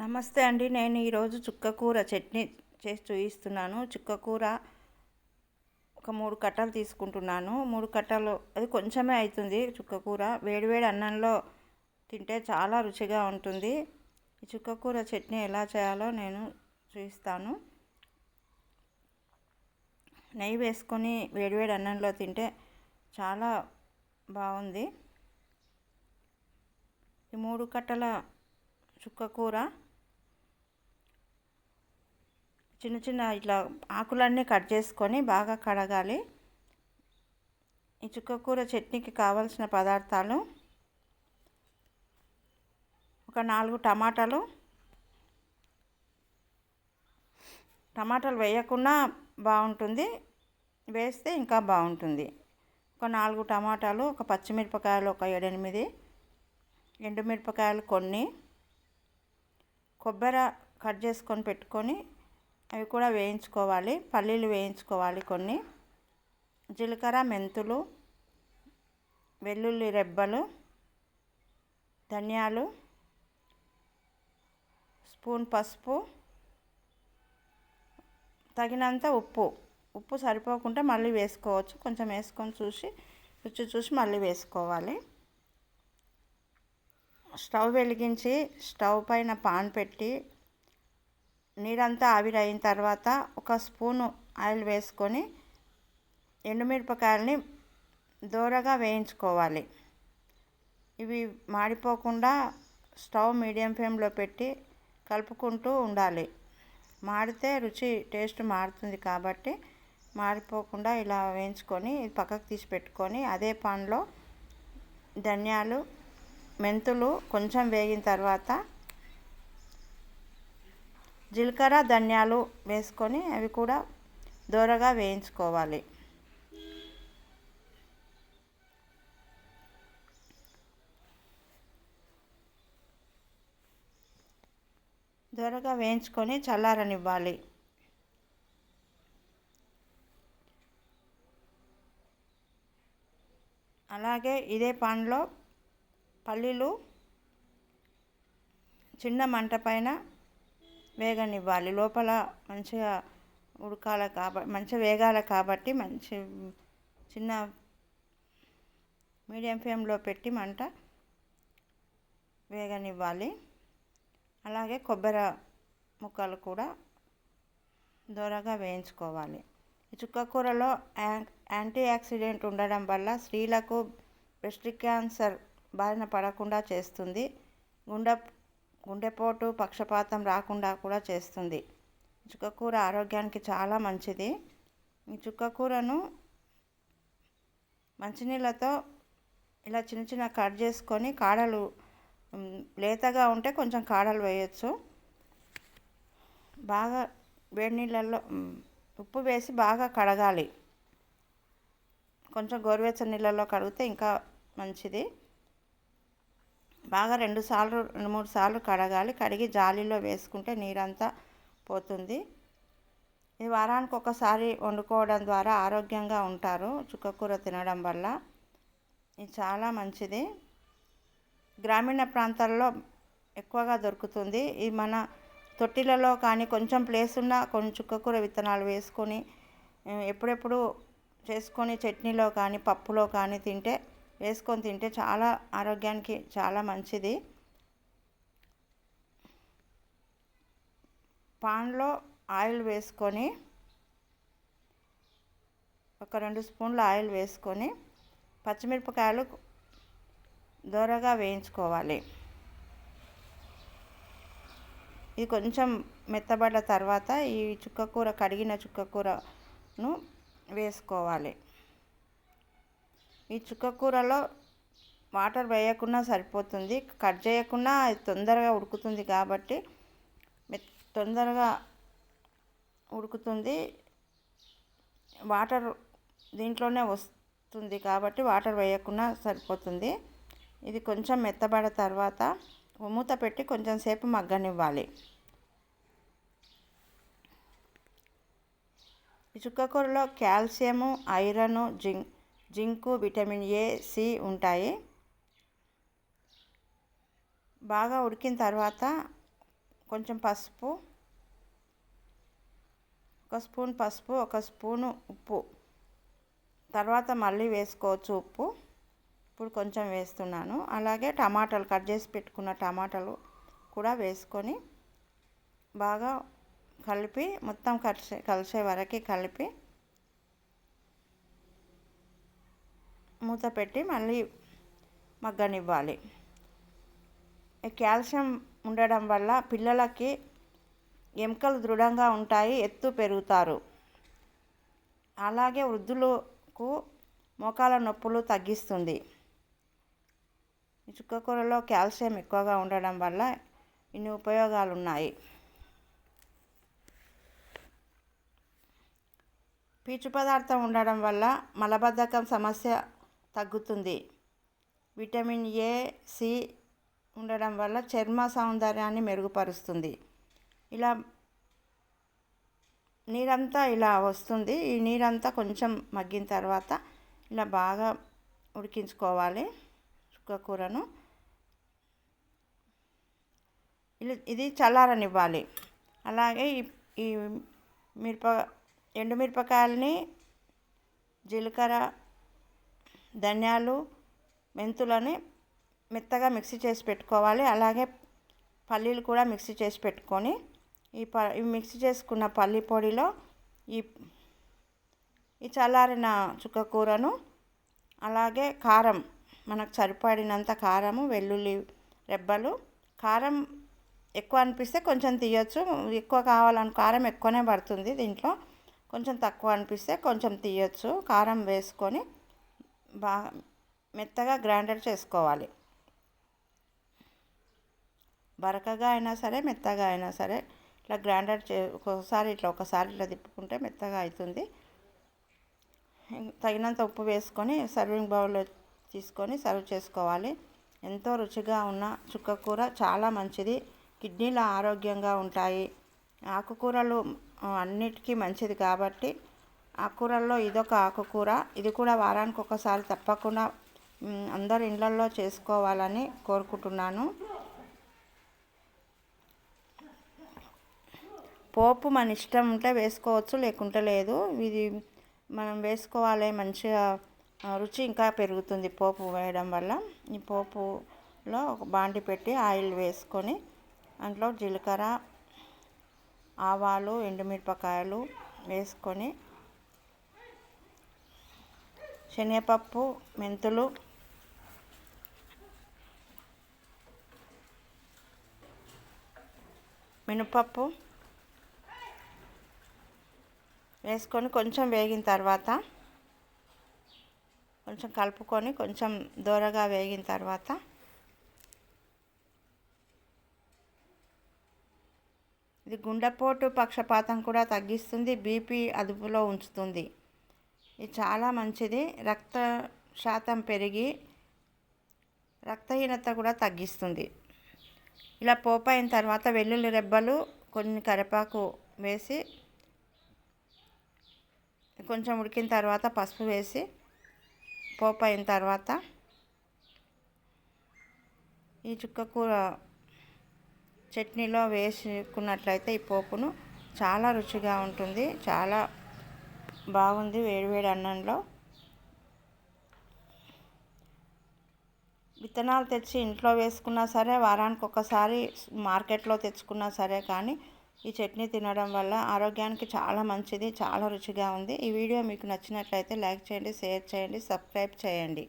నమస్తే అండి. నేను ఈరోజు చుక్కకూర చట్నీ చేసి చూపిస్తున్నాను చుక్కకూర ఒక మూడు కట్టలు తీసుకుంటున్నాను. మూడు కట్టలు అది కొంచెమే అవుతుంది చుక్కకూర వేడివేడి అన్నంలో తింటే చాలా రుచిగా ఉంటుంది. ఈ చుక్కకూర చట్నీ ఎలా చేయాలో నేను చూపిస్తాను నెయ్యి వేసుకొని వేడివేడి అన్నంలో తింటే చాలా బాగుంది. ఈ మూడు కట్టల చుక్కకూర చిన్న చిన్న ఇట్లా ఆకులన్నీ కట్ చేసుకొని బాగా కడగాలి. ఈ చుక్కకూర చట్నీకి కావాల్సిన పదార్థాలు ఒక నాలుగు టమాటాలు. టమాటాలు వేయకుండా బాగుంటుంది. వేస్తే ఇంకా బాగుంటుంది. ఒక నాలుగు టమాటాలు ఒక పచ్చిమిరపకాయలు ఒక ఏడెనిమిది ఎండుమిరపకాయలు కొన్ని. కొబ్బరి కట్ చేసుకొని పెట్టుకొని అవి కూడా వేయించుకోవాలి. పల్లీలు వేయించుకోవాలి కొన్ని. జీలకర్ర మెంతులు వెల్లుల్లి రెబ్బలు ధనియాలు స్పూన్ పసుపు తగినంత ఉప్పు. ఉప్పు సరిపోకుండా మళ్ళీ వేసుకోవచ్చు. కొంచెం వేసుకొని చూసి రుచి చూసి మళ్ళీ వేసుకోవాలి. స్టవ్ వెలిగించి స్టవ్ పైన పాన్ పెట్టి నీరంతా ఆవిరైన తర్వాత ఒక స్పూను ఆయిల్ వేసుకొని ఎండుమిరపకాయలని దూరగా వేయించుకోవాలి. ఇవి మాడిపోకుండా స్టవ్ మీడియం ఫ్లేమ్లో పెట్టి కలుపుకుంటూ ఉండాలి. మాడితే రుచి టేస్ట్ మారుతుంది కాబట్టి మాడిపోకుండా ఇలా వేయించుకొని పక్కకు తీసి పెట్టుకొని అదే పాన్లో ధనియాలు మెంతులు కొంచెం వేగిన తర్వాత జీలకర్ర ధనియాలు వేసుకొని అవి కూడా దూరగా వేయించుకోవాలి. దూరగా వేయించుకొని చల్లారనివ్వాలి. అలాగే ఇదే పాన్లో పల్లీలు చిన్న మంట పైన వేగనివ్వాలి లోపల మంచిగా ఉడకాలి కాబట్టి మంచిగా వేగాలి కాబట్టి మంచి చిన్న మీడియం ఫ్లేమ్లో పెట్టి మంట వేగనివ్వాలి అలాగే కొబ్బరి ముక్కలు కూడా దూరగా వేయించుకోవాలి. ఈ చుక్కకూరలో యాంటీ ఆక్సిడెంట్ ఉండడం వల్ల స్త్రీలకు బ్రెస్ట్ క్యాన్సర్ బారిన పడకుండా చేస్తుంది. గుండె గుండెపోటు పక్షపాతం రాకుండా కూడా చేస్తుంది. చుక్కకూర ఆరోగ్యానికి చాలా మంచిది. ఈ చుక్కకూరను మంచినీళ్ళతో ఇలా చిన్న చిన్న కట్ చేసుకొని కాడలు లేతగా ఉంటే కొంచెం కాడలు వేయచ్చు. బాగా వేడి నీళ్ళల్లో ఉప్పు వేసి బాగా కడగాలి. కొంచెం గోరువెచ్చని నీళ్ళల్లో కడిగితే ఇంకా మంచిది. బాగా రెండు సార్లు రెండు మూడు సార్లు కడగాలి. కడిగి జాలీలో వేసుకుంటే నీరంతా పోతుంది. ఇది వారానికి ఒకసారి వండుకోవడం ద్వారా ఆరోగ్యంగా ఉంటారు. చుక్కకూర తినడం వల్ల ఇది చాలా మంచిది. గ్రామీణ ప్రాంతాల్లో ఎక్కువగా దొరుకుతుంది. ఇది మన తొట్టిలలో కానీ కొంచెం ప్లేస్ ఉన్న కొన్ని చుక్కకూర విత్తనాలు వేసుకొని ఎప్పుడెప్పుడు చేసుకొని చట్నీలో కానీ పప్పులో కానీ తింటే వేసుకొని తింటే చాలా ఆరోగ్యానికి చాలా మంచిది. పాన్లో ఆయిల్ వేసుకొని ఒక రెండు స్పూన్ల ఆయిల్ వేసుకొని పచ్చిమిరపకాయలు దూరగా వేయించుకోవాలి. ఇది కొంచెం మెత్తబడ్డ తర్వాత ఈ చుక్కకూర కడిగిన చుక్కకూరను వేసుకోవాలి. ఈ చుక్కకూరలో వాటర్ వేయకుండా సరిపోతుంది కట్ చేయకుండా అది తొందరగా ఉడుకుతుంది కాబట్టి తొందరగా ఉడుకుతుంది. వాటర్ దీంట్లోనే వస్తుంది కాబట్టి వాటర్ వేయకుండా సరిపోతుంది. ఇది కొంచెం మెత్తబడిన తర్వాత మూత పెట్టి కొంచెం సేపు మగ్గనివ్వాలి. ఈ చుక్కకూరలో calcium iron zinc zinc vitamin A C ఉంటాయి. బాగా ఉడికిన తర్వాత కొంచెం పసుపు ఒక స్పూన్ పసుపు ఒక స్పూను ఉప్పు. తర్వాత మళ్ళీ వేసుకోవచ్చు ఉప్పు. ఇప్పుడు కొంచెం వేస్తున్నాను. అలాగే టమాటాలు కట్ చేసి పెట్టుకున్న టమాటాలు కూడా వేసుకొని బాగా కలిపి మొత్తం కలిసే కలిసే వరకు కలిపి మూత పెట్టి మళ్ళీ మగ్గనివ్వాలి. కాల్షియం ఉండడం వల్ల పిల్లలకి ఎముకలు దృఢంగా ఉంటాయి ఎత్తు పెరుగుతారు. అలాగే వృద్ధులకు మోకాల నొప్పులు తగ్గిస్తుంది. చుక్కకూరలో కాల్షియం ఎక్కువగా ఉండడం వల్ల ఇన్ని ఉపయోగాలు ఉన్నాయి పీచు పదార్థం ఉండడం వల్ల మలబద్ధకం సమస్య తగ్గుతుంది. విటమిన్ ఏ సి ఉండడం వల్ల చర్మ సౌందర్యాన్ని మెరుగుపరుస్తుంది. ఇలా నీరంతా ఇలా వస్తుంది. ఈ నీరంతా కొంచెం మగ్గిన తర్వాత ఇలా బాగా ఉడికించుకోవాలి చుక్క కూరను. ఇది చల్లారనివ్వాలి. అలాగే ఈ మిరప ఎండుమిరపకాయలని జీలకర్ర ధనియాలు మెంతులని మెత్తగా మిక్సీ చేసి పెట్టుకోవాలి. అలాగే పల్లీలు కూడా మిక్సీ చేసి పెట్టుకొని ఈ ప ఈ మిక్సీ చేసుకున్న పల్లి పొడిలో ఈ ఈ చల్లారిన చుక్క కూరను అలాగే కారం మనకు సరిపడినంత కారము వెల్లుల్లి రెబ్బలు. కారం ఎక్కువ అనిపిస్తే కొంచెం తీయచ్చు. ఎక్కువ కావాలని కారం ఎక్కువనే పడుతుంది దీంట్లో. కొంచెం తక్కువ అనిపిస్తే కొంచెం తీయచ్చు. కారం వేసుకొని బాగా మెత్తగా గ్రైండర్ చేసుకోవాలి. బరకగా అయినా సరే మెత్తగా అయినా సరే ఇట్లా గ్రైండర్ చే ఒకసారి ఇట్లా ఒకసారి ఇట్లా తిప్పుకుంటే మెత్తగా అవుతుంది తగినంత ఉప్పు వేసుకొని సర్వింగ్ బౌల్లో తీసుకొని సర్వ్ చేసుకోవాలి. ఎంతో రుచిగా ఉన్న చుక్క కూర చాలా మంచిది. కిడ్నీలు ఆరోగ్యంగా ఉంటాయి. ఆకుకూరలు అన్నిటికీ మంచిది కాబట్టి ఆకుకూరల్లో ఇదొక ఆకుకూర. ఇది కూడా వారానికి ఒకసారి తప్పకుండా అందరు ఇళ్ళల్లో చేసుకోవాలని కోరుకుంటున్నాను. పోపు మన ఇష్టం ఉంటే వేసుకోవచ్చు లేకుంటే లేదు. ఇది మనం వేసుకోవాలి మంచిగా రుచి ఇంకా పెరుగుతుంది పోపు వేయడం వల్ల. ఈ పోపులో ఒక బాండి పెట్టి ఆయిల్ వేసుకొని అందులో జీలకర్ర ఆవాలు ఎండుమిరపకాయలు వేసుకొని శనగపప్పు మెంతులు మినపప్పు వేసుకొని కొంచెం వేగిన తర్వాత కొంచెం కలుపుకొని కొంచెం దూరగా వేగిన తర్వాత ఇది గుండెపోటు పక్షపాతం కూడా తగ్గిస్తుంది బీపీ అదుపులో ఉంచుతుంది. ఇది చాలా మంచిది. రక్త శాతం పెరిగి రక్తహీనత కూడా తగ్గిస్తుంది. ఇలా పోపు అయిన తర్వాత వెల్లుల్లి రెబ్బలు కొన్ని కరివేపాకు వేసి కొంచెం ఉడికిన తర్వాత పసుపు వేసి పోపు అయిన తర్వాత ఈ చుక్క కూర చట్నీలో వేసుకున్నట్లయితే ఈ పోపును చాలా రుచిగా ఉంటుంది. చాలా బాగుంది వేడివేడి అన్నంలో. విత్తనాలు తెచ్చి ఇంట్లో వేసుకున్నా సరే వారానికి ఒకసారి మార్కెట్లో తెచ్చుకున్నా సరే కానీ ఈ చట్నీ తినడం వల్ల ఆరోగ్యానికి చాలా మంచిది చాలా రుచిగా ఉంది. ఈ వీడియో మీకు నచ్చినట్లయితే లైక్ చేయండి షేర్ చేయండి సబ్స్క్రైబ్ చేయండి.